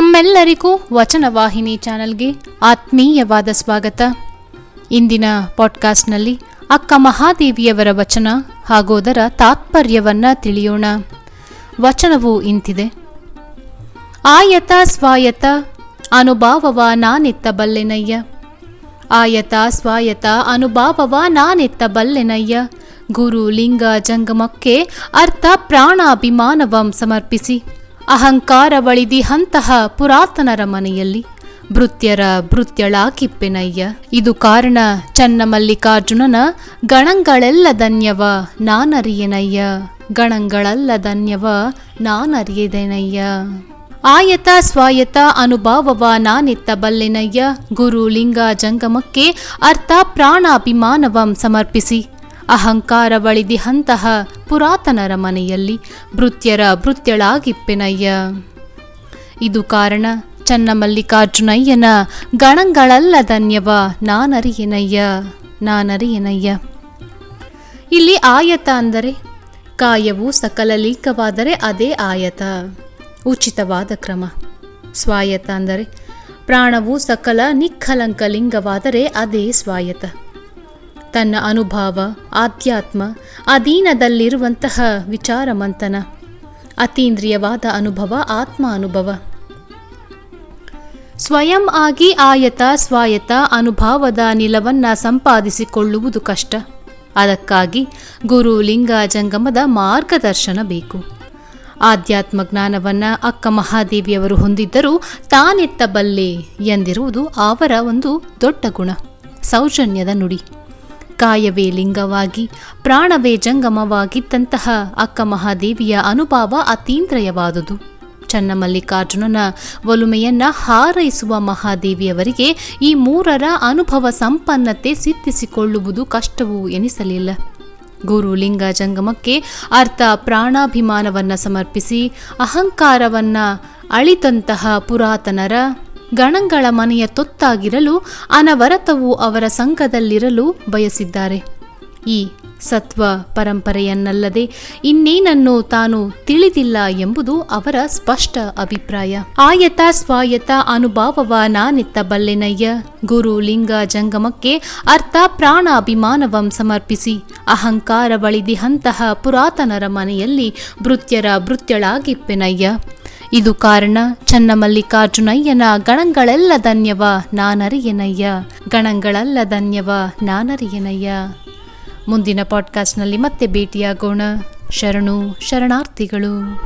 ತಮ್ಮೆಲ್ಲರಿಗೂ ವಚನವಾಹಿನಿ ಚಾನಲ್ಗೆ ಆತ್ಮೀಯವಾದ ಸ್ವಾಗತ. ಇಂದಿನ ಪಾಡ್ಕಾಸ್ಟ್ನಲ್ಲಿ ಅಕ್ಕ ಮಹಾದೇವಿಯವರ ವಚನ ಹಾಗೂ ಅದರ ತಾತ್ಪರ್ಯವನ್ನ ತಿಳಿಯೋಣ. ವಚನವು ಇಂತಿದೆ. ಆಯತ ಸ್ವಾಯತ ಅನುಭಾವವ ನಾನೆತ್ತ ಬಲ್ಲೆನಯ್ಯ. ಆಯತ ಸ್ವಾಯತ ಅನುಭಾವವ ನಾನೆತ್ತ ಬಲ್ಲೆನಯ್ಯ. ಗುರು ಲಿಂಗ ಜಂಗಮಕ್ಕೆ ಅರ್ಥ ಪ್ರಾಣಾಭಿಮಾನವಂ ಸಮರ್ಪಿಸಿ. ಅಹಂಕಾರವಳಿದಿ ಹಂತಹ ಪುರಾತನರ ಮನೆಯಲ್ಲಿ. ಭೃತ್ಯರ ಭೃತ್ಯಳಾಕಿಪ್ಪೆನಯ್ಯ ಇದು ಕಾರಣ ಚನ್ನಮಲ್ಲಿಕಾರ್ಜುನನ ಗಣಂಗಳೆಲ್ಲ ಧನ್ಯವ ನಾನರಿಯೆನಯ್ಯ. ಗಣಂಗಳಲ್ಲ ಧನ್ಯವ ನಾನರಿಯದೆನಯ್ಯ. ಆಯತ ಸ್ವಾಯತ ಅನುಭಾವವ ನಾನೆತ್ತ ಬಲ್ಲೆನಯ್ಯ. ಗುರು ಲಿಂಗ ಜಂಗಮಕ್ಕೆ ಅರ್ಥ ಪ್ರಾಣಾಭಿಮಾನವಂ ಸಮರ್ಪಿಸಿ. ಅಹಂಕಾರವಳಿದಿ ಹಂತಹ ಪುರಾತನರ ಮನೆಯಲ್ಲಿ ಭೃತ್ಯರ ಭೃತ್ಯಳಾಗಿಪ್ಪೆನಯ್ಯ ಇದು ಕಾರಣ ಚನ್ನಮಲ್ಲಿಕಾರ್ಜುನಯ್ಯನ ಗಣಗಳಲ್ಲ ಧನ್ಯವ ನಾನರಿಯನಯ್ಯ ನಾನರಿಯನಯ್ಯ. ಇಲ್ಲಿ ಆಯತ ಅಂದರೆ ಕಾಯವು ಸಕಲ ಲೀಕವಾದರೆ ಅದೇ ಆಯತ, ಉಚಿತವಾದ ಕ್ರಮ. ಸ್ವಾಯತ ಅಂದರೆ ಪ್ರಾಣವು ಸಕಲ ನಿಖಲಂಕ ಲಿಂಗವಾದರೆ ಅದೇ ಸ್ವಾಯತ. ತನ್ನ ಅನುಭವ, ಆಧ್ಯಾತ್ಮ, ಅಧೀನದಲ್ಲಿರುವಂತಹ ವಿಚಾರ ಮಂಥನ ಅತೀಂದ್ರಿಯವಾದ ಅನುಭವ ಆತ್ಮ ಅನುಭವ ಸ್ವಯಂ ಆಗಿ ಆಯತ, ಸ್ವಾಯತ ಅನುಭವದ ನಿಲವನ್ನು ಸಂಪಾದಿಸಿಕೊಳ್ಳುವುದು ಕಷ್ಟ. ಅದಕ್ಕಾಗಿ ಗುರು ಲಿಂಗ ಜಂಗಮದ ಮಾರ್ಗದರ್ಶನ ಬೇಕು. ಆಧ್ಯಾತ್ಮ ಜ್ಞಾನವನ್ನ ಅಕ್ಕ ಮಹಾದೇವಿಯವರು ಹೊಂದಿದ್ದರೂ ತಾನೆತ್ತಬಲ್ಲೆ ಎಂದಿರುವುದು ಅವರ ಒಂದು ದೊಡ್ಡ ಗುಣ. ಸೌಜನ್ಯದ ನುಡಿ. ಕಾಯವೇ ಲಿಂಗವಾಗಿ, ಪ್ರಾಣವೇ ಜಂಗಮವಾಗಿದ್ದಂತಹ ಅಕ್ಕ ಮಹಾದೇವಿಯ ಅನುಭವ ಅತೀಂದ್ರಯವಾದುದು. ಚನ್ನಮಲ್ಲಿಕಾರ್ಜುನನ ಒಲುಮೆಯನ್ನ ಹಾರೈಸುವ ಮಹಾದೇವಿಯವರಿಗೆ ಈ ಮೂರರ ಅನುಭವ ಸಂಪನ್ನತೆ ಸಿದ್ಧಿಸಿಕೊಳ್ಳುವುದು ಕಷ್ಟವೂ ಎನಿಸಲಿಲ್ಲ. ಗುರು ಲಿಂಗ ಜಂಗಮಕ್ಕೆ ಅರ್ಥ ಪ್ರಾಣಾಭಿಮಾನವನ್ನ ಸಮರ್ಪಿಸಿ, ಅಹಂಕಾರವನ್ನ ಅಳಿತಂತಹ ಪುರಾತನರ ಗಣಗಳ ಮನೆಯ ತೊತ್ತಾಗಿರಲು, ಅನವರತವು ಅವರ ಸಂಘದಲ್ಲಿರಲು ಬಯಸಿದ್ದಾರೆ. ಈ ಸತ್ವ ಪರಂಪರೆಯನ್ನಲ್ಲದೆ ಇನ್ನೇನನ್ನು ತಾನು ತಿಳಿದಿಲ್ಲ ಎಂಬುದು ಅವರ ಸ್ಪಷ್ಟ ಅಭಿಪ್ರಾಯ. ಆಯತ ಸ್ವಾಯತ ಅನುಭಾವವ ನಾನಿತ್ತ ಬಲ್ಲೆನಯ್ಯ. ಗುರು ಲಿಂಗ ಜಂಗಮಕ್ಕೆ ಅರ್ಥ ಪ್ರಾಣ ಅಭಿಮಾನವಂ ಸಮರ್ಪಿಸಿ. ಅಹಂಕಾರ ಬಳಿದಿ ಹಂತಹ ಪುರಾತನರ ಮನೆಯಲ್ಲಿ ಭೃತ್ಯರ ಭೃತ್ಯಳಾಗಿಪ್ಪೆನಯ್ಯ. ಇದು ಕಾರಣ ಚನ್ನಮಲ್ಲಿಕಾರ್ಜುನಯ್ಯನ ಗಣಗಳೆಲ್ಲ ಧನ್ಯವ, ನಾನರಿಯನಯ್ಯ. ಗಣಗಳೆಲ್ಲ ಧನ್ಯವ ನಾನರಿಯನಯ್ಯ. ಮುಂದಿನ ಪಾಡ್ಕಾಸ್ಟ್ನಲ್ಲಿ ಮತ್ತೆ ಭೇಟಿಯಾಗೋಣ. ಶರಣು, ಶರಣಾರ್ಥಿಗಳು.